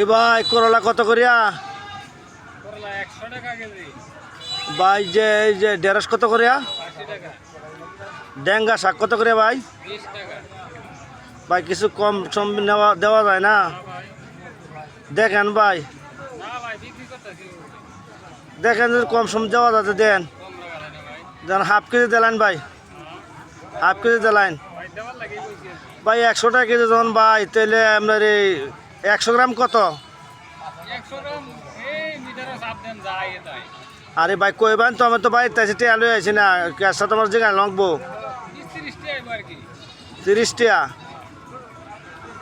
এ ভাই করলা কত করিয়া? ভাই যে এই যে ঢেঁড়স কত করিয়া? ডেঙ্গা শাক কত করে ভাই? ভাই কিছু কম সম নেওয়া দেওয়া যায় না? দেখেন ভাই। দেখেন যদি কম সম দেওয়া যাচ্ছে দেন। কম লাগা না ভাই। যেন হাফ কেজি দিলেন ভাই। হাফ কেজি দিলেন ভাই একশো টাকা কেজি যখন ভাই তাহলে আপনার এই একশো গ্রাম কত? আরে ভাই কইবেন তো আমি তো বাড়িতে আছি টিয়া লই আছি না ক্যাশটা তোমার জায়গায় বিশ তিরিশ টিয়া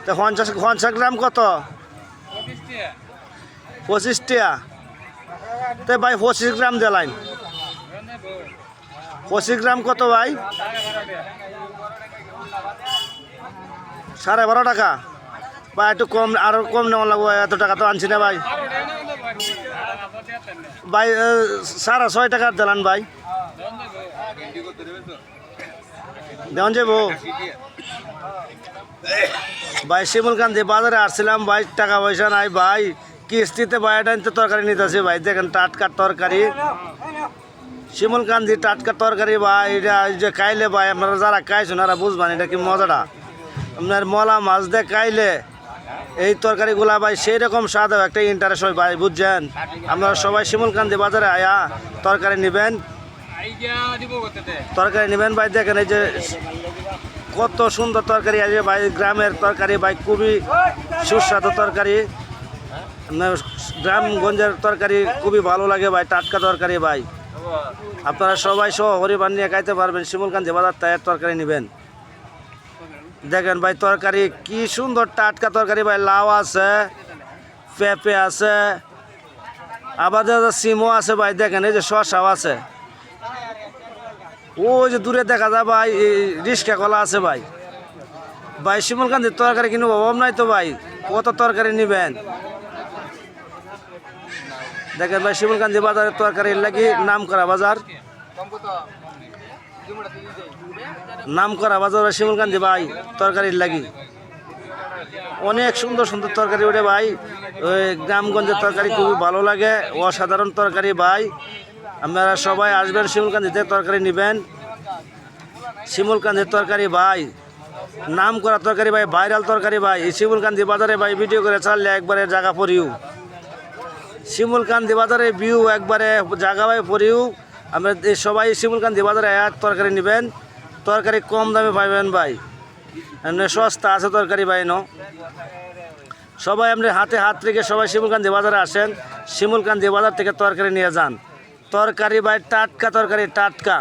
তো পঞ্চাশ পঞ্চাশ গ্রাম কত? পঁচিশ টিয়া তো ভাই পঁচিশ গ্রাম দিলাইন বউ পঁচিশ গ্রাম কত ভাই? সাড়ে বারো টাকা। বা একটু কম, আরও কম নেওয়া লাগবো এত টাকা তো আনছি না ভাই। টাকা কিন্তু ভাই সাড়ে ছয় টাকার দিলান ভাই। দেওয়ান যাব ভাই শিমুলকান্তি বাজারে আসছিলাম, ভাই, টাকা পয়সা নাই ভাই। কিস্তিতে ভাই, এটা নিতে তরকারি নিতেছে ভাই, দেখেন, টাটকা তরকারি। শিমুলকান্তি টাটকা তরকারি ভাই, এটা যে খাইলে ভাই, আপনারা যারা খাইছেন, ওরা বুঝবেন, এটা কি মজাটা। আপনার মলা মাছ দিয়ে খাইলে এই তরকারিগুলা ভাই সেই রকম স্বাদ হয়, একটা ইন্টারেস্ট হয় ভাই বুঝছেন? আপনারা সবাই শিমুলকান্তি বাজারে আয়া তরকারি নেবেন। তরকারি নেবেন ভাই দেখেন এই যে কত সুন্দর তরকারি আছে ভাই গ্রামের তরকারি ভাই খুবই সুস্বাদু তরকারি। গ্রামগঞ্জের তরকারি খুবই ভালো লাগে ভাই টাটকা তরকারি ভাই। আপনারা সবাই সহ হরিবার নিয়ে খাইতে পারবেন শিমুলকান্তি বাজার তায়ের তরকারি নেবেন। দেখেন ভাই, তরকারি কি সুন্দর টাটকা তরকারি ভাই, লাউ আছে, পেঁপে আছে, আবার সিমও আছে ভাই, দেখেন এই যে শসাও আছে। ওই যে দূরে দেখা যায় ভাই রিক্সা কলা আছে ভাই। ভাই শিমুলকান্তির তরকারি কিনে অভাব নাই তো ভাই, কত তরকারি নিবেন? দেখেন ভাই শিমুলকান্তি বাজারের তরকারি লাগি নাম করা বাজার। নাম করা বাজার ভাই শিমুলকান্তি ভাই, তরকারির লাগি। অনেক সুন্দর সুন্দর তরকারি ওঠে ভাই। ওই গ্রামগঞ্জের তরকারি খুবই ভালো লাগে, অসাধারণ তরকারি ভাই। আপনারা সবাই আসবেন শিমুলকান্দিতে তরকারি নেবেন। শিমুলকান্দির তরকারি ভাই, নাম করা তরকারি ভাই, ভাইরাল তরকারি ভাই। শিমুলকান্দি বাজারে ভাই ভিডিও করে চাললে একবারে জায়গা পড়িও শিমুলকান্দি বাজারে ভিউ একবারে জায়গা ভাই পড়িও আমরা সবাই শিমুলকান্দি বাজারে এক তরকারি নেবেন। তরকারি কম দামে পাইবেন ভাই। সস্তা আছে তরকারি ভাই সবাই আপনি হাতে হাত রেখে সবাই শিমুলকান্দি বাজারে আসেন। শিমুলকান্দি বাজার থেকে তরকারি নিয়ে যান। তরকারি ভাই টাটকা তরকারি, টাটকা।